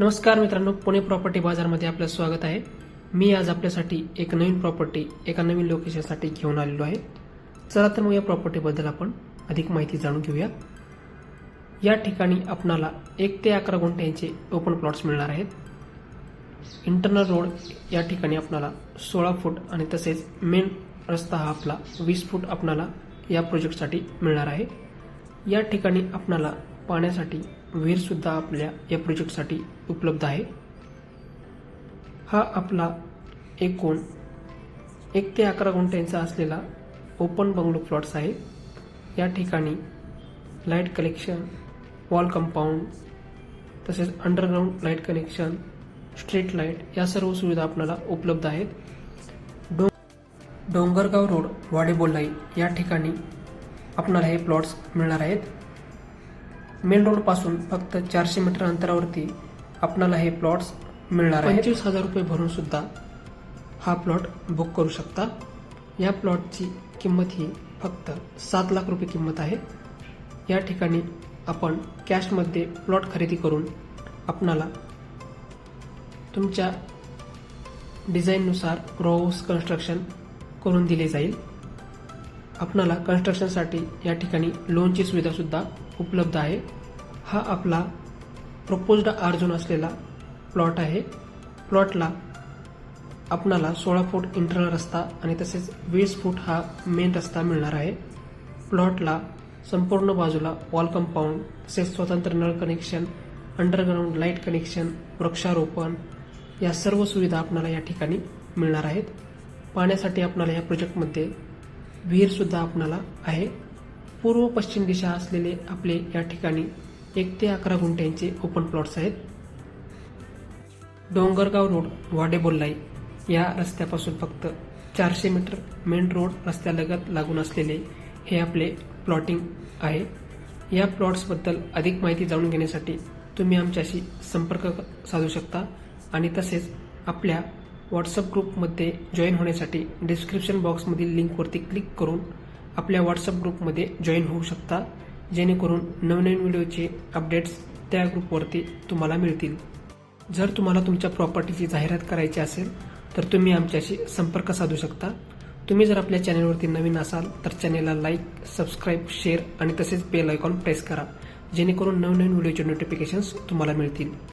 नमस्कार मित्रांनो पुणे प्रॉपर्टी बाजारमध्ये आपलं स्वागत आहे. मी आज आपल्यासाठी एक नवीन प्रॉपर्टी एका नवीन लोकेशनसाठी घेऊन आलेलो आहे. चला तर मग या प्रॉपर्टीबद्दल आपण अधिक माहिती जाणून घेऊया. या ठिकाणी आपणाला एक ते अकरा गुंठ्यांचे ओपन प्लॉट्स मिळणार आहेत. इंटरनल रोड या ठिकाणी आपणाला सोळा फूट आणि तसेच मेन रस्ता हा आपला वीस फूट आपणाला या प्रोजेक्टसाठी मिळणार आहे. या ठिकाणी आपणाला पाण्यासाठी विहीरसुद्धा आपल्या या प्रोजेक्टसाठी उपलब्ध आहे. हा आपला एकूण एक ते अकरा गुंठ्यांचा असलेला ओपन बंगलो प्लॉट्स आहे. या ठिकाणी लाइट कलेक्शन वॉल कंपाऊंड तसेच underground light connection street light या सर्व सुविधा आपल्याला उपलब्ध आहेत. डों डोंगरगाव रोड वाडेबोलाई या ठिकाणी आपणाला हे प्लॉट्स मिळणार आहेत. मेन रोडपासून फक्त चारशे मीटर अंतरावरती आपणाला हे प्लॉट्स मिळणार पंचवीस हजार रुपये भरून सुद्धा हा प्लॉट बुक करू शकता. या प्लॉटची किंमत ही फक्त सात लाख रुपये किंमत आहे. या ठिकाणी आपण कॅशमध्ये प्लॉट खरेदी करून आपणाला तुमच्या डिझाईननुसार रो हाऊस कन्स्ट्रक्शन करून दिले जाईल. आपणाला कन्स्ट्रक्शनसाठी या ठिकाणी लोनची सुविधासुद्धा उपलब्ध आहे. हा आपला प्रपोज्ड आर्जून असलेला प्लॉट आहे. प्लॉटला आपणाला सोळा फूट इंटरनल रस्ता आणि तसेच वीस फूट हा मेन रस्ता मिळणार आहे. प्लॉटला संपूर्ण बाजूला वॉल कंपाऊंड तसेच स्वतंत्र नळ कनेक्शन अंडरग्राऊंड लाइट कनेक्शन वृक्षारोपण या सर्व सुविधा आपणाला या ठिकाणी मिळणार आहेत. पाण्यासाठी आपणाला या प्रोजेक्टमध्ये विहीरसुद्धा आपणाला आहे. पूर्व पश्चिम दिशा असलेले आपले या ठिकाणी एक ते अकरा गुंठ्यांचे ओपन प्लॉट्स आहेत. डोंगरगाव रोड वाडेबोल्लाई या रस्त्यापासून फक्त चारशे मीटर मेन रोड रस्त्यालगत लागून असलेले हे आपले प्लॉटिंग आहे. या प्लॉट्सबद्दल अधिक माहिती जाणून घेण्यासाठी तुम्ही आमच्याशी संपर्क साधू शकता आणि तसेच आपल्या व्हॉट्सअप ग्रुपमध्ये जॉईन होण्यासाठी डिस्क्रिप्शन बॉक्समधील लिंकवरती क्लिक करून आपल्या व्हॉट्सअप ग्रुपमध्ये जॉईन होऊ शकता. जेणेकरून नवनवीन व्हिडिओचे अपडेट्स त्या ग्रुपवरती तुम्हाला मिळतील. जर तुम्हाला तुमच्या प्रॉपर्टीची जाहिरात करायची असेल तर तुम्ही आमच्याशी संपर्क साधू शकता. तुम्ही जर आपल्या चॅनलवरती नवीन असाल तर चॅनेलला लाईक सबस्क्राईब शेअर आणि तसेच बेल आयकॉन प्रेस करा. जेणेकरून नवनवीन व्हिडिओचे नोटिफिकेशन्स तुम्हाला मिळतील.